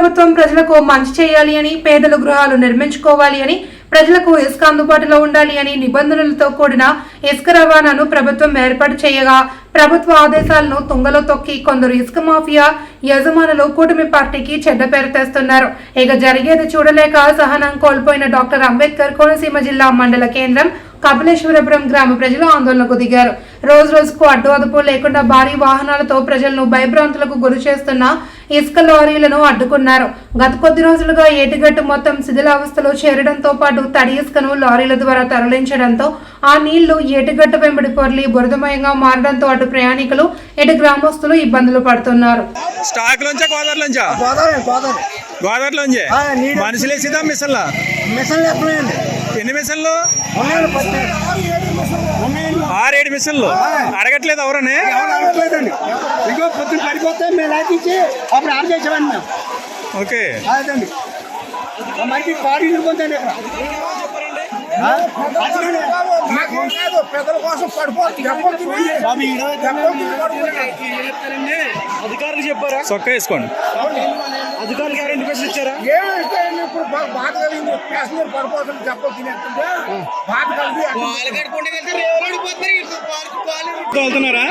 ప్రభుత్వం ప్రజలకు మంచి చేయాలి అని పేదలు గృహాలు నిర్మించుకోవాలి అని ప్రజలకు ఇసుక అందుబాటులో ఉండాలి అని నిబంధనలతో కూడిన ఇసుక రవాణాను ప్రభుత్వం ఏర్పాటు చేయగా ప్రభుత్వ ఆదేశాలను తుంగలో తొక్కి కొందరు ఇసుక మాఫియా యజమానులు కూటమి పార్టీకి చెడ్డ పేరు తెస్తున్నారు. ఇక జరిగేది చూడలేక సహనం కోల్పోయిన డాక్టర్ అంబేద్కర్ కోనసీమ జిల్లా మండల కేంద్రం కపిలేశ్వరపురం గ్రామ ప్రజలు ఆందోళనకు దిగారు. రోజు రోజుకు అడ్డు అదుపు లేకుండా భారీ వాహనాలతో ప్రజలను భయభ్రాంతులకు గురి చేస్తున్న ఇసుక లారీలను అడ్డుకున్నారు. గత కొద్ది రోజులుగా ఏటిగట్టు మొత్తం శిథిలావస్థలో చేరడంతో పాటు తడి ఇసుకను లారీల ద్వారా తరలించడంతో ఆ నీళ్ళు ఏటిగట్టు వెంబడి పొర్లి బురదమయంగా మారడంతో అటు ప్రయాణికులు ఇటు గ్రామస్తులు ఇబ్బందులు పడుతున్నారు. స్టాక్ లోంచా గోదావరి లోంచా? గోదావరి గోదావరి. గోదావరి లోంచే? ఆ, నీళ్ళు. మనుషులు వేసిదా మిషన్లా? ఎన్ని మిషన్లు? ఆరేడు మిషన్లు. అడగట్లేదు ఎవరని? ఇదిగో పొద్దున్న పడిపోతే మేము లాగించి అప్పుడు ఆన్ చేసేవాడిని ఓకే. అదండి ఇక్కడ. పెద్దల కోసం పడిపోతుంది అధికారులు చెప్పారా? సొక్క వేసుకోండి. బాధ కలిగింది. ప్యాసింజర్ పడిపోతుంది చెప్పలు తినేస్తుంటే బాధ కలిగి వెళ్తున్నారా?